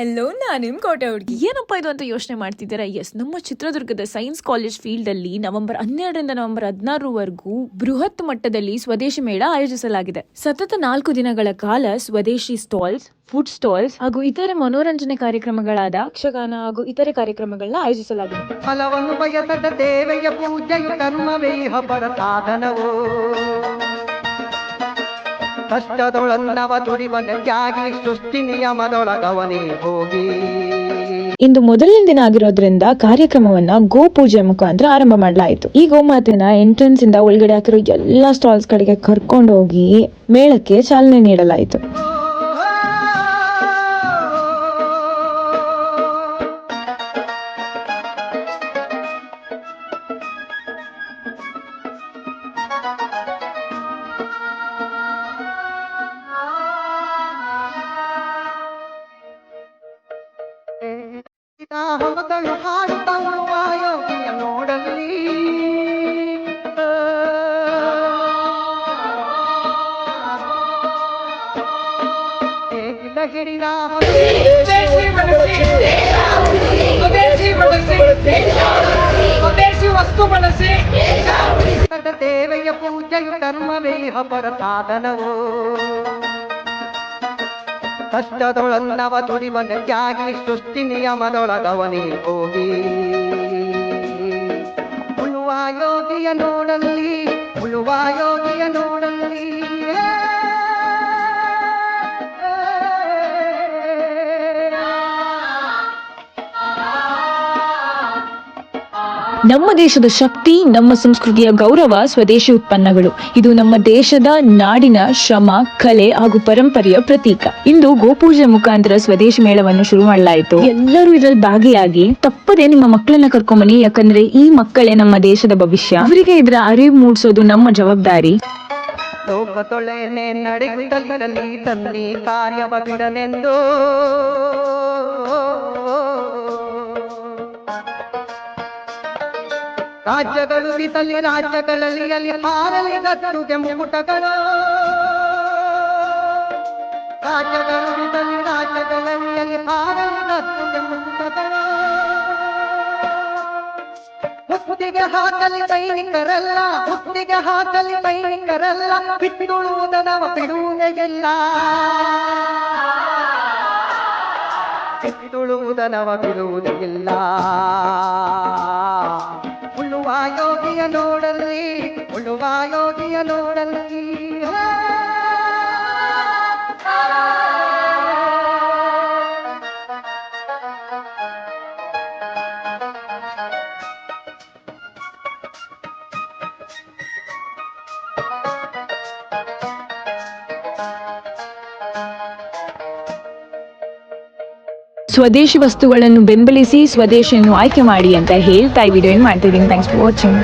Hello ನಾ ನಿಮ್ ಕೋಟೆ ಹುಡುಗಿ. ಏನಪ್ಪ ಇದು ಅಂತ ಯೋಚನೆ ಮಾಡ್ತಿದ್ದೀರಾ? ಎಸ್ ನಮ್ಮ ಚಿತ್ರದುರ್ಗದ ಸೈನ್ಸ್ ಕಾಲೇಜ್ ಫೀಲ್ಡ್ ಅಲ್ಲಿ ನವೆಂಬರ್ ಹನ್ನೆರಡರಿಂದ ನವೆಂಬರ್ ಹದಿನಾರುವರೆಗೂ ಬೃಹತ್ ಮಟ್ಟದಲ್ಲಿ ಸ್ವದೇಶಿ ಮೇಳ ಆಯೋಜಿಸಲಾಗಿದೆ. ಸತತ ನಾಲ್ಕು ದಿನಗಳ ಕಾಲ ಸ್ವದೇಶಿ ಸ್ಟಾಲ್ಸ್ ಫುಡ್ ಸ್ಟಾಲ್ಸ್ ಹಾಗೂ ಇತರೆ ಮನೋರಂಜನೆ ಕಾರ್ಯಕ್ರಮಗಳಾದ ಯಕ್ಷಗಾನ ಹಾಗೂ ಇತರೆ ಕಾರ್ಯಕ್ರಮಗಳನ್ನ ಆಯೋಜಿಸಲಾಗಿದೆ. ಫಲವನ್ನು ಬಯಸದ ದೇವೆಯ ಪೂಜೆಯು ಕರ್ಮವೇ ಹಬ್ಬದ ಸಾಧನವು ಇಂದು ಮೊದಲನೇ ದಿನ ಆಗಿರೋದ್ರಿಂದ ಕಾರ್ಯಕ್ರಮವನ್ನ ಗೋ ಪೂಜೆ ಮುಖಾಂತರ ಆರಂಭ ಮಾಡಲಾಯಿತು. ಈ ಗೋಮಾತೆನ ಎಂಟ್ರೆನ್ಸ್ ಇಂದ ಒಳಗಡೆ ಹಾಕಿರೋ ಎಲ್ಲಾ ಸ್ಟಾಲ್ಸ್ ಗಳಿಗೆ ಕರ್ಕೊಂಡು ಹೋಗಿ ಮೇಳಕ್ಕೆ ಚಾಲನೆ ನೀಡಲಾಯಿತು. ದಾಹಗಳು ಹಾಡುತ್ತ ಉಳುವ ಯೋಗಿಯ ನೋಡಲಿ. ಹಿಡಿದ ದೇವೆಯ ಪೂಜೆಯು ಕರ್ಮವೇ ಪರ ಸಾಧನವು. ಕಷ್ಟದೊಳನ್ನವ ದುಡಿವನಿಗಾಗಿ ಸುಸ್ತಿ ನಿಯಮದೊಳಗವನೇ ಹೋಗಿ. ಉಳುವ ಯೋಗಿಯ ನೋಡಲ್ಲಿ ಉಳುವ ಯೋಗಿಯ ನಮ್ಮ ದೇಶದ ಶಕ್ತಿ, ನಮ್ಮ ಸಂಸ್ಕೃತಿಯ ಗೌರವ, ಸ್ವದೇಶಿ ಉತ್ಪನ್ನಗಳು. ಇದು ನಮ್ಮ ದೇಶದ ನಾಡಿನ ಶ್ರಮ, ಕಲೆ ಹಾಗೂ ಪರಂಪರೆಯ ಪ್ರತೀಕ. ಇಂದು ಗೋಪೂಜೆ ಮುಖಾಂತರ ಸ್ವದೇಶಿ ಮೇಳವನ್ನು ಶುರು ಮಾಡಲಾಯಿತು. ಎಲ್ಲರೂ ಇದರಲ್ಲಿ ಭಾಗಿಯಾಗಿ ತಪ್ಪದೆ ನಿಮ್ಮ ಮಕ್ಕಳನ್ನ ಕರ್ಕೊಂಬನ್ನಿ, ಯಾಕಂದ್ರೆ ಈ ಮಕ್ಕಳೇ ನಮ್ಮ ದೇಶದ ಭವಿಷ್ಯ. ಅವರಿಗೆ ಇದರ ಅರಿವು ಮೂಡಿಸೋದು ನಮ್ಮ ಜವಾಬ್ದಾರಿ. ರಾಜ್ಯಗಳು ಬಿತ್ತಲಿ ರಾಜ್ಯಗಳಲ್ಲಿ ಅಲ್ಲಿ ಹಾರಲಿ ಗತ್ತುಗೆ ಮುಕುಟಗಳು ರಾಜ್ಯಗಳು ಬಿತ್ತಲಿ ರಾಜ್ಯಗಳಲ್ಲಿ ಅಲ್ಲಿ ಹಾರಲಿ ಗತ್ತುಗೆ ಮುಕುಟಗಳು ಹುತ್ತಿಗೆ ಹಾಕಲಿ ಸೈನಿಕರಲ್ಲ ಹುತ್ತಿಗೆ ಹಾಕಲಿ ಸೈನಿಕರಲ್ಲ ಬಿಟ್ಟುಳುವುದನವ ಬಿಡುವುದೆಲ್ಲ ಬಿಟ್ಟುಳುವುದನವ ಬಿಡುವುದಿಲ್ಲ ಉಳುವ ಯೋಗಿಯ ನೋಡಲಿ ಉಳುವ ಯೋಗಿಯ ನೋಡಲಿ ಸ್ವದೇಶಿ ವಸ್ತುಗಳನ್ನು ಬೆಂಬಲಿಸಿ ಸ್ವದೇಶಿಯನ್ನು ಆಯ್ಕೆ ಮಾಡಿ ಅಂತ ಹೇಳ್ತಾ ಈ ವಿಡಿಯೋ ಮಾಡ್ತಿದ್ದೀನಿ. Thanks for watching